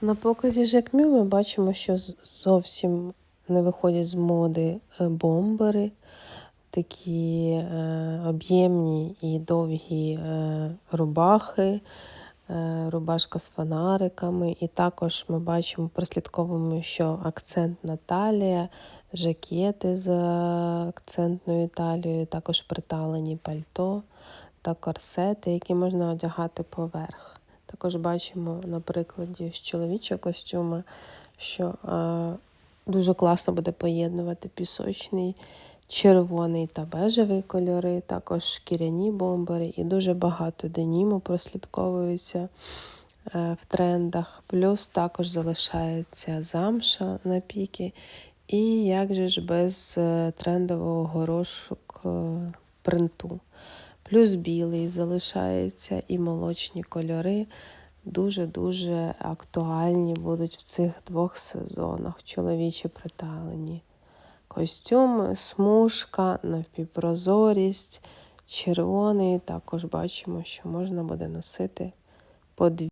На показі Жекмю ми бачимо, що зовсім не виходять з моди е, бомбери, такі е, об'ємні і довгі е, рубахи, е, рубашка з фонариками. І також ми бачимо, прослідковуємо, що акцентна талія, жакети з акцентною талією, також приталені пальто та корсети, які можна одягати поверх. Також бачимо на прикладі з чоловічого костюма, що дуже класно буде поєднувати пісочний, червоний та бежевий кольори, також шкіряні бомбери і дуже багато деніму прослідковується е, в трендах. Плюс також залишається замша на піки. І як же ж без е, трендового горошок е, принту. Плюс білий залишається і молочні кольори дуже-дуже актуальні будуть в цих двох сезонах. Чоловічі приталені костюми, смужка, навпіпрозорість, червоний. Також бачимо, що можна буде носити по дві.